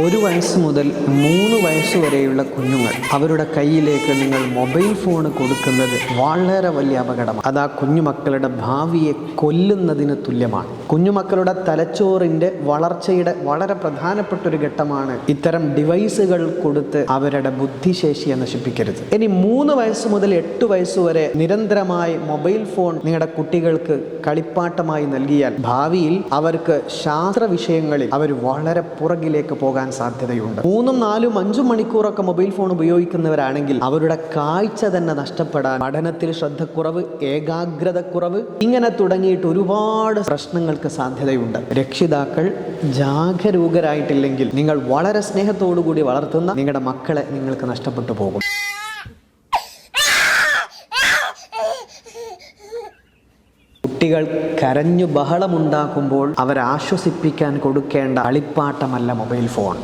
ഒരു വയസ്സ് മുതൽ മൂന്ന് വയസ്സ് വരെയുള്ള കുഞ്ഞുങ്ങൾ. അവരുടെ കയ്യിലേക്ക് നിങ്ങൾ മൊബൈൽ ഫോൺ കൊടുക്കുന്നത് വളരെ വലിയ അപകടമാണ്. അത് ആ കുഞ്ഞുമക്കളുടെ ഭാവിയെ കൊല്ലുന്നതിന് തുല്യമാണ്. കുഞ്ഞുമക്കളുടെ തലച്ചോറിന്റെ വളർച്ചയുടെ വളരെ പ്രധാനപ്പെട്ട ഒരു ഘട്ടമാണ് ഇത്തരം ഡിവൈസുകൾ കൊടുത്ത് അവരുടെ ബുദ്ധിശേഷിയെ നശിപ്പിക്കരുത്. ഇനി മൂന്ന് വയസ്സ് മുതൽ എട്ട് വയസ്സ് വരെ നിരന്തരമായി മൊബൈൽ ഫോൺ നിങ്ങളുടെ കുട്ടികൾക്ക് കളിപ്പാട്ടമായി നൽകിയാൽ ഭാവിയിൽ അവർക്ക് ശാസ്ത്ര വിഷയങ്ങളിൽ അവർ വളരെ പുറകിലേക്ക് പോകാൻ സാധ്യതയുണ്ട്. മൂന്നും നാലും അഞ്ചും മണിക്കൂറൊക്കെ മൊബൈൽ ഫോൺ ഉപയോഗിക്കുന്നവരാണെങ്കിൽ അവരുടെ കാഴ്ച തന്നെ നഷ്ടപ്പെടാൻ പഠനത്തിൽ ശ്രദ്ധക്കുറവ് ഏകാഗ്രതക്കുറവ് ഇങ്ങനെ തുടങ്ങിയിട്ട് ഒരുപാട് പ്രശ്നങ്ങൾക്ക് സാധ്യതയുണ്ട്. രക്ഷിതാക്കൾ ജാഗരൂകരായിട്ടില്ലെങ്കിൽ നിങ്ങൾ വളരെ സ്നേഹത്തോടു കൂടി വളർത്തുന്ന നിങ്ങളുടെ മക്കളെ നിങ്ങൾക്ക് നഷ്ടപ്പെട്ടു പോകും. കുട്ടികൾ കരഞ്ഞു ബഹളമുണ്ടാക്കുമ്പോൾ അവരെ ആശ്വസിപ്പിക്കാൻ കൊടുക്കേണ്ട അളിപ്പാട്ടമല്ല മൊബൈൽ ഫോൺ.